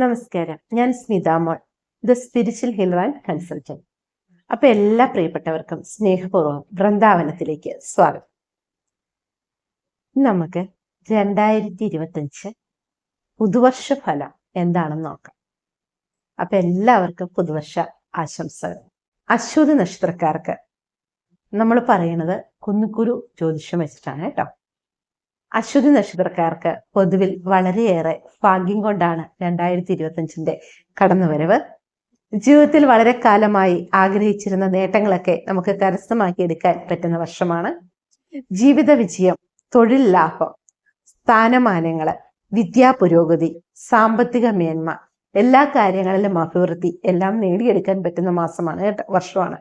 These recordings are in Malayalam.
നമസ്കാരം. ഞാൻ സ്മിത മോൾ. The spiritual healer and consultant. അപ്പൊ എല്ലാ പ്രിയപ്പെട്ടവർക്കും സ്നേഹപൂർവം വൃന്ദാവനത്തിലേക്ക് സ്വാഗതം. നമുക്ക് രണ്ടായിരത്തി ഇരുപത്തഞ്ച് പുതുവർഷ ഫലം എന്താണെന്ന് നോക്കാം. അപ്പൊ എല്ലാവർക്കും പുതുവർഷ ആശംസകൾ. അശ്വതി നക്ഷത്രക്കാർക്ക് നമ്മൾ പറയുന്നത് കുന്നുക്കുരു ജ്യോതിഷം വെച്ചിട്ടാണ് കേട്ടോ. അശ്വതി നക്ഷത്രക്കാർക്ക് പൊതുവിൽ വളരെയേറെ ഭാഗ്യം കൊണ്ടാണ് രണ്ടായിരത്തി ഇരുപത്തഞ്ചിന്റെ കടന്നുവരവ്. ജീവിതത്തിൽ വളരെ കാലമായി ആഗ്രഹിച്ചിരുന്ന നേട്ടങ്ങളൊക്കെ നമുക്ക് കരസ്ഥമാക്കി എടുക്കാൻ പറ്റുന്ന വർഷമാണ്. ജീവിത വിജയം തൊഴിൽ ലാഭം സ്ഥാനമാനങ്ങൾ വിദ്യാ പുരോഗതി സാമ്പത്തിക മേന്മ എല്ലാ കാര്യങ്ങളിലും അഭിവൃദ്ധി എല്ലാം നേടിയെടുക്കാൻ പറ്റുന്ന മാസമാണ് വർഷമാണ്.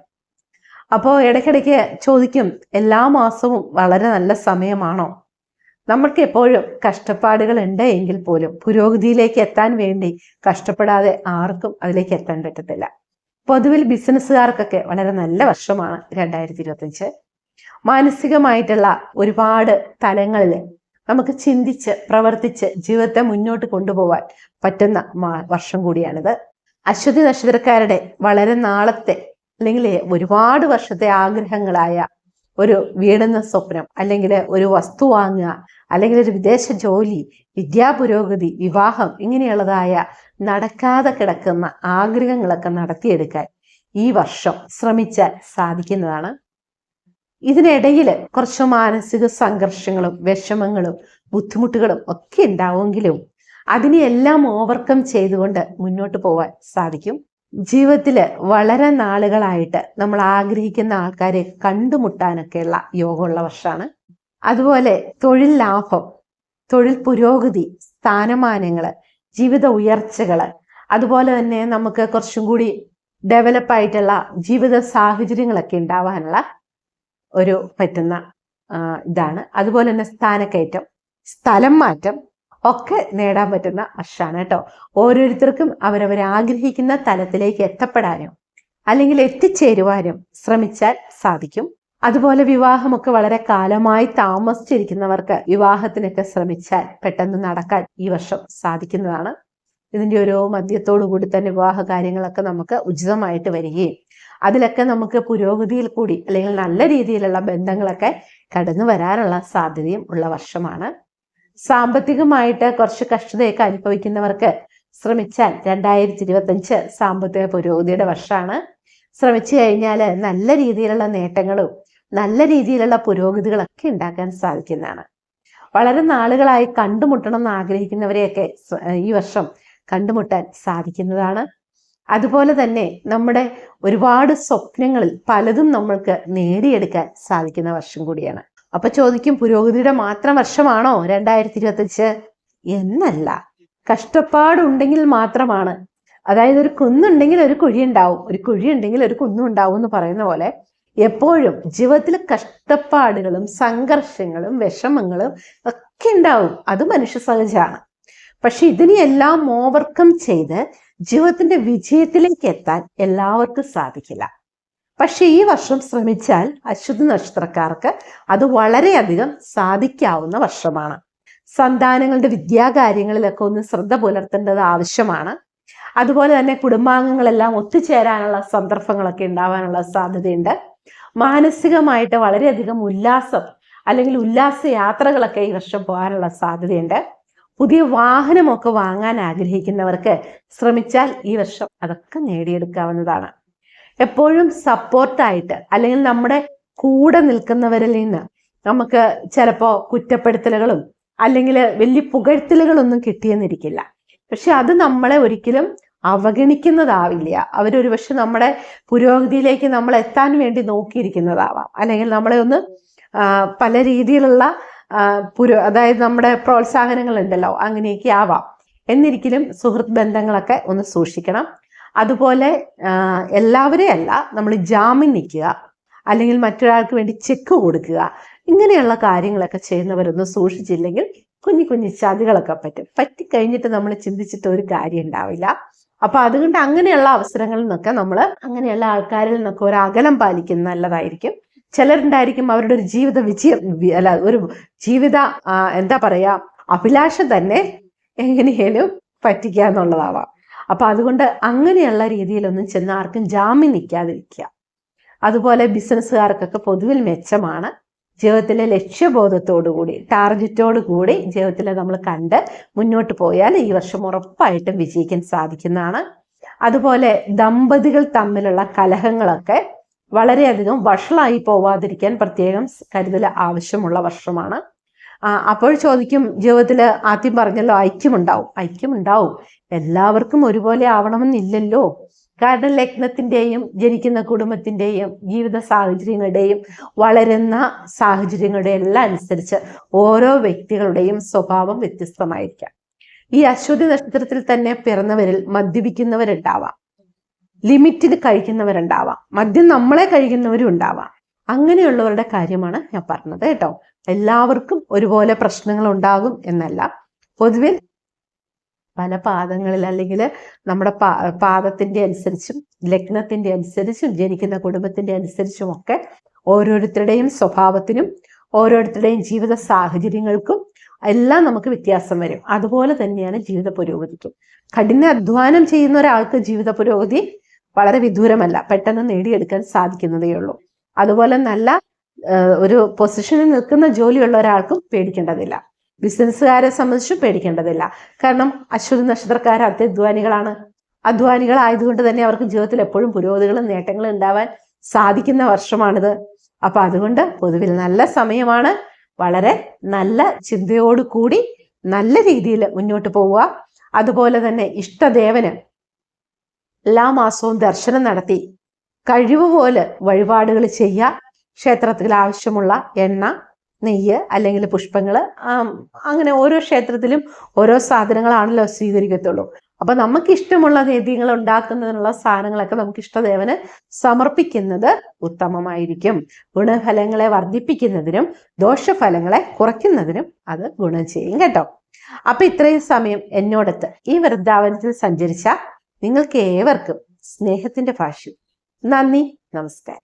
അപ്പോൾ ഇടയ്ക്കിടയ്ക്ക് ചോദിക്കും എല്ലാ മാസവും വളരെ നല്ല സമയമാണോ? നമ്മൾക്ക് എപ്പോഴും കഷ്ടപ്പാടുകൾ ഉണ്ട് എങ്കിൽ പോലും പുരോഗതിയിലേക്ക് എത്താൻ വേണ്ടി കഷ്ടപ്പെടാതെ ആർക്കും അതിലേക്ക് എത്താൻ പറ്റത്തില്ല. പൊതുവിൽ ബിസിനസ്സുകാർക്കൊക്കെ വളരെ നല്ല വർഷമാണ് രണ്ടായിരത്തി ഇരുപത്തഞ്ച് മാനസികമായിട്ടുള്ള ഒരുപാട് തലങ്ങളിൽ നമുക്ക് ചിന്തിച്ച് പ്രവർത്തിച്ച് ജീവിതത്തെ മുന്നോട്ട് കൊണ്ടുപോകാൻ പറ്റുന്ന വർഷം കൂടിയാണിത്. അശ്വതി നക്ഷത്രക്കാരുടെ വളരെ നാളത്തെ അല്ലെങ്കിൽ ഒരുപാട് വർഷത്തെ ആഗ്രഹങ്ങളായ ഒരു വീടുന്ന സ്വപ്നം അല്ലെങ്കിൽ ഒരു വസ്തു വാങ്ങുക അല്ലെങ്കിൽ ഒരു വിദേശ ജോലി വിദ്യാപുരോഗതി വിവാഹം ഇങ്ങനെയുള്ളതായ നടക്കാതെ കിടക്കുന്ന ആഗ്രഹങ്ങളൊക്കെ നടത്തിയെടുക്കാൻ ഈ വർഷം ശ്രമിച്ചാൽ സാധിക്കുന്നതാണ്. ഇതിനിടയിൽ കുറച്ച് മാനസിക സംഘർഷങ്ങളും വിഷമങ്ങളും ബുദ്ധിമുട്ടുകളും ഒക്കെ ഉണ്ടാവുമെങ്കിലും അതിനെയെല്ലാം ഓവർകം ചെയ്തുകൊണ്ട് മുന്നോട്ട് പോവാൻ സാധിക്കും. ജീവിതത്തിൽ വളരെ നാളുകളായിട്ട് നമ്മൾ ആഗ്രഹിക്കുന്ന ആൾക്കാരെ കണ്ടുമുട്ടാനൊക്കെയുള്ള യോഗമുള്ള വർഷമാണ്. അതുപോലെ തൊഴിൽ ലാഭം തൊഴിൽ പുരോഗതി സ്ഥാനമാനങ്ങൾ ജീവിത ഉയർച്ചകൾ അതുപോലെ തന്നെ നമുക്ക് കുറച്ചും കൂടി ഡെവലപ്പ് ആയിട്ടുള്ള ജീവിത സാഹചര്യങ്ങളൊക്കെ ഉണ്ടാവാനുള്ള ഒരു പറ്റുന്ന ഇതാണ്. അതുപോലെ തന്നെ സ്ഥാനക്കയറ്റം സ്ഥലം മാറ്റം ഒക്കെ നേടാൻ പറ്റുന്ന വർഷമാണ് കേട്ടോ. ഓരോരുത്തർക്കും അവരവർ ആഗ്രഹിക്കുന്ന തലത്തിലേക്ക് എത്തപ്പെടാനും അല്ലെങ്കിൽ എത്തിച്ചേരുവാനും ശ്രമിച്ചാൽ സാധിക്കും. അതുപോലെ വിവാഹമൊക്കെ വളരെ കാലമായി താമസിച്ചിരിക്കുന്നവർക്ക് വിവാഹത്തിനൊക്കെ ശ്രമിച്ചാൽ പെട്ടെന്ന് നടക്കാൻ ഈ വർഷം സാധിക്കുന്നതാണ്. ഇതിന്റെ ഒരു മദ്യത്തോടു കൂടി തന്നെ വിവാഹ കാര്യങ്ങളൊക്കെ നമുക്ക് ഉചിതമായിട്ട് വരികയും അതിലൊക്കെ നമുക്ക് പുരോഗതിയിൽ കൂടി അല്ലെങ്കിൽ നല്ല രീതിയിലുള്ള ബന്ധങ്ങളൊക്കെ കടന്നു വരാനുള്ള സാധ്യതയും ഉള്ള വർഷമാണ്. സാമ്പത്തികമായിട്ട് കുറച്ച് കഷ്ടതയൊക്കെ അനുഭവിക്കുന്നവർക്ക് ശ്രമിച്ചാൽ രണ്ടായിരത്തി ഇരുപത്തഞ്ച് സാമ്പത്തിക പുരോഗതിയുടെ വർഷമാണ്. ശ്രമിച്ചു കഴിഞ്ഞാൽ നല്ല രീതിയിലുള്ള നേട്ടങ്ങളും നല്ല രീതിയിലുള്ള പുരോഗതികളൊക്കെ ഉണ്ടാക്കാൻ സാധിക്കുന്നതാണ്. വളരെ നാളുകളായി കണ്ടുമുട്ടണം എന്ന് ആഗ്രഹിക്കുന്നവരെയൊക്കെ ഈ വർഷം കണ്ടുമുട്ടാൻ സാധിക്കുന്നതാണ്. അതുപോലെ തന്നെ നമ്മുടെ ഒരുപാട് സ്വപ്നങ്ങളിൽ പലതും നമ്മൾക്ക് നേടിയെടുക്കാൻ സാധിക്കുന്ന വർഷം കൂടിയാണ്. അപ്പൊ ചോദിക്കും പുരോഗതിയുടെ മാത്രം വർഷമാണോ രണ്ടായിരത്തി ഇരുപത്തഞ്ച് എന്നല്ല കഷ്ടപ്പാടുണ്ടെങ്കിൽ മാത്രമാണ്. അതായത് ഒരു കുന്നുണ്ടെങ്കിൽ ഒരു കുഴി ഉണ്ടാവും ഒരു കുഴി ഉണ്ടെങ്കിൽ ഒരു കുന്നും ഉണ്ടാവും എന്ന് പറയുന്ന പോലെ എപ്പോഴും ജീവിതത്തിൽ കഷ്ടപ്പാടുകളും സംഘർഷങ്ങളും വിഷമങ്ങളും ഒക്കെ ഉണ്ടാവും. അത് മനുഷ്യ സഹജമാണ്. പക്ഷെ ഇതിനെയെല്ലാം ഓവർകം ചെയ്ത് ജീവിതത്തിന്റെ വിജയത്തിലേക്ക് എത്താൻ എല്ലാവർക്കും സാധിക്കില്ല. പക്ഷെ ഈ വർഷം ശ്രമിച്ചാൽ അശ്വതി നക്ഷത്രക്കാർക്ക് അത് വളരെയധികം സാധിക്കാവുന്ന വർഷമാണ്. സന്താനങ്ങളുടെ വിദ്യാകാര്യങ്ങളിലൊക്കെ ഒന്ന് ശ്രദ്ധ പുലർത്തേണ്ടത് ആവശ്യമാണ്. അതുപോലെ തന്നെ കുടുംബാംഗങ്ങളെല്ലാം ഒത്തുചേരാനുള്ള സന്ദർഭങ്ങളൊക്കെ ഉണ്ടാവാനുള്ള സാധ്യതയുണ്ട്. മാനസികമായിട്ട് വളരെയധികം ഉല്ലാസം അല്ലെങ്കിൽ ഉല്ലാസ യാത്രകളൊക്കെ ഈ വർഷം പോകാനുള്ള സാധ്യതയുണ്ട്. പുതിയ വാഹനമൊക്കെ വാങ്ങാൻ ആഗ്രഹിക്കുന്നവർക്ക് ശ്രമിച്ചാൽ ഈ വർഷം അതൊക്കെ നേടിയെടുക്കാവുന്നതാണ്. എപ്പോഴും സപ്പോർട്ടായിട്ട് അല്ലെങ്കിൽ നമ്മുടെ കൂടെ നിൽക്കുന്നവരിൽ നിന്ന് നമുക്ക് ചിലപ്പോ കുറ്റപ്പെടുത്തലുകളും അല്ലെങ്കിൽ വലിയ പുകഴ്ത്തലുകളൊന്നും കിട്ടിയെന്നിരിക്കില്ല. പക്ഷെ അത് നമ്മളെ ഒരിക്കലും അവഗണിക്കുന്നതാവില്ല. അവരൊരു പക്ഷെ നമ്മുടെ പുരോഗതിയിലേക്ക് നമ്മൾ എത്താൻ വേണ്ടി നോക്കിയിരിക്കുന്നതാവാം. അല്ലെങ്കിൽ നമ്മളെ ഒന്ന് പല രീതിയിലുള്ള പുരോ അതായത് നമ്മുടെ പ്രോത്സാഹനങ്ങൾ ഉണ്ടല്ലോ അങ്ങനെയൊക്കെ ആവാം. എന്നിരിക്കലും സുഹൃത്ത് ബന്ധങ്ങളൊക്കെ ഒന്ന് സൂക്ഷിക്കണം. അതുപോലെ എല്ലാവരെയും അല്ല നമ്മൾ ജാമ്യം നിൽക്കുക അല്ലെങ്കിൽ മറ്റൊരാൾക്ക് വേണ്ടി ചെക്ക് കൊടുക്കുക ഇങ്ങനെയുള്ള കാര്യങ്ങളൊക്കെ ചെയ്യുന്നവരൊന്നും സൂക്ഷിച്ചില്ലെങ്കിൽ കുഞ്ഞു കുഞ്ഞു ചതികളൊക്കെ പറ്റും. പറ്റിക്കഴിഞ്ഞിട്ട് നമ്മൾ ചിന്തിച്ചിട്ട് ഒരു കാര്യം ഉണ്ടാവില്ല. അപ്പൊ അതുകൊണ്ട് അങ്ങനെയുള്ള അവസരങ്ങളിൽ നിന്നൊക്കെ നമ്മൾ അങ്ങനെയുള്ള ആൾക്കാരിൽ നിന്നൊക്കെ ഒരു അകലം പാലിക്കുന്ന നല്ലതായിരിക്കും. ചിലരുണ്ടായിരിക്കും അവരുടെ ഒരു ജീവിത വിജയം അല്ല ഒരു ജീവിത എന്താ പറയാ അഭിലാഷം തന്നെ എങ്ങനെയാലും പറ്റിക്കുക എന്നുള്ളതാവാം. അപ്പൊ അതുകൊണ്ട് അങ്ങനെയുള്ള രീതിയിലൊന്നും ചെന്ന് ആർക്കും ജാമ്യം നിൽക്കാതിരിക്കുക. അതുപോലെ ബിസിനസ്സുകാർക്കൊക്കെ പൊതുവിൽ മെച്ചമാണ്. ജീവിതത്തിലെ ലക്ഷ്യബോധത്തോടു കൂടി ടാർഗറ്റോടു കൂടി ജീവിതത്തിൽ നമ്മൾ കണ്ട് മുന്നോട്ട് പോയാൽ ഈ വർഷം ഉറപ്പായിട്ടും വിജയിക്കാൻ സാധിക്കുന്നതാണ്. അതുപോലെ ദമ്പതികൾ തമ്മിലുള്ള കലഹങ്ങളൊക്കെ വളരെയധികം വഷളായി പോവാതിരിക്കാൻ പ്രത്യേകം കരുതൽ ആവശ്യമുള്ള വർഷമാണ്. അപ്പോൾ ചോദിക്കും ജീവിതത്തിൽ ആദ്യം പറഞ്ഞല്ലോ ഐക്യമുണ്ടാവും. ഐക്യമുണ്ടാവും. എല്ലാവർക്കും ഒരുപോലെ ആവണമെന്നില്ലല്ലോ. കാരണം ലഗ്നത്തിന്റെയും ജനിക്കുന്ന കുടുംബത്തിന്റെയും ജീവിത സാഹചര്യങ്ങളുടെയും വളരുന്ന സാഹചര്യങ്ങളുടെ എല്ലാം അനുസരിച്ച് ഓരോ വ്യക്തികളുടെയും സ്വഭാവം വ്യത്യസ്തമായിരിക്കാം. ഈ അശ്വതി നക്ഷത്രത്തിൽ തന്നെ പിറന്നവരിൽ മദ്യപിക്കുന്നവരുണ്ടാവാം. ലിമിറ്റിന് കഴിക്കുന്നവരുണ്ടാവാം. മദ്യം നമ്മളെ കഴിക്കുന്നവരും ഉണ്ടാവാം. അങ്ങനെയുള്ളവരുടെ കാര്യമാണ് ഞാൻ പറഞ്ഞത് കേട്ടോ. എല്ലാവർക്കും ഒരുപോലെ പ്രശ്നങ്ങൾ ഉണ്ടാകും എന്നല്ല. പൊതുവിൽ പല പാദങ്ങളിൽ അല്ലെങ്കിൽ നമ്മുടെ പാ അനുസരിച്ചും ലഗ്നത്തിന്റെ അനുസരിച്ചും ജനിക്കുന്ന കുടുംബത്തിന്റെ അനുസരിച്ചും ഒക്കെ ഓരോരുത്തരുടെയും സ്വഭാവത്തിനും ഓരോരുത്തരുടെയും ജീവിത സാഹചര്യങ്ങൾക്കും എല്ലാം നമുക്ക് വ്യത്യാസം വരും. അതുപോലെ തന്നെയാണ് ജീവിത പുരോഗതിക്കും. കഠിന അധ്വാനം ചെയ്യുന്ന ഒരാൾക്ക് ജീവിത പുരോഗതി വളരെ വിദൂരമല്ല. പെട്ടെന്ന് നേടിയെടുക്കാൻ സാധിക്കുന്നതേ ഉള്ളൂ. അതുപോലെ നല്ല ഒരു പൊസിഷനിൽ നിൽക്കുന്ന ജോലിയുള്ള ഒരാൾക്കും പേടിക്കേണ്ടതില്ല. ബിസിനസ്സുകാരെ സംബന്ധിച്ചും പേടിക്കേണ്ടതില്ല. കാരണം അശ്വതി നക്ഷത്രക്കാർ അത്യധ്വാനികളാണ്. അധ്വാനികളായതുകൊണ്ട് തന്നെ അവർക്ക് ജീവിതത്തിൽ എപ്പോഴും പുരോഗതികളും നേട്ടങ്ങളും ഉണ്ടാവാൻ സാധിക്കുന്ന വർഷമാണിത്. അപ്പൊ അതുകൊണ്ട് പൊതുവിൽ നല്ല സമയമാണ്. വളരെ നല്ല ചിന്തയോട് കൂടി നല്ല രീതിയിൽ മുന്നോട്ട് പോവുക. അതുപോലെ തന്നെ ഇഷ്ടദേവന് എല്ലാ മാസവും ദർശനം നടത്തി കഴിവ് പോലെ വഴിപാടുകൾ ചെയ്യുക. ക്ഷേത്രത്തിൽ ആവശ്യമുള്ള എണ്ണ നെയ്യ് അല്ലെങ്കിൽ പുഷ്പങ്ങൾ അങ്ങനെ ഓരോ ക്ഷേത്രത്തിലും ഓരോ സാധനങ്ങളാണല്ലോ സ്വീകരിക്കത്തുള്ളൂ. അപ്പൊ നമുക്ക് ഇഷ്ടമുള്ള നേദ്യങ്ങൾ ഉണ്ടാക്കുന്നതിനുള്ള സാധനങ്ങളൊക്കെ നമുക്ക് ഇഷ്ടദേവന് സമർപ്പിക്കുന്നത് ഉത്തമമായിരിക്കും. ഗുണഫലങ്ങളെ വർദ്ധിപ്പിക്കുന്നതിനും ദോഷഫലങ്ങളെ കുറയ്ക്കുന്നതിനും അത് ഗുണം ചെയ്യും കേട്ടോ. അപ്പൊ ഇത്രയും സമയം എന്നോടത്ത് ഈ വൃദ്ധാവനത്തിൽ സഞ്ചരിച്ച നിങ്ങൾക്ക് ഏവർക്കും സ്നേഹത്തിന്റെ ഭാഷ നന്ദി നമസ്കാരം.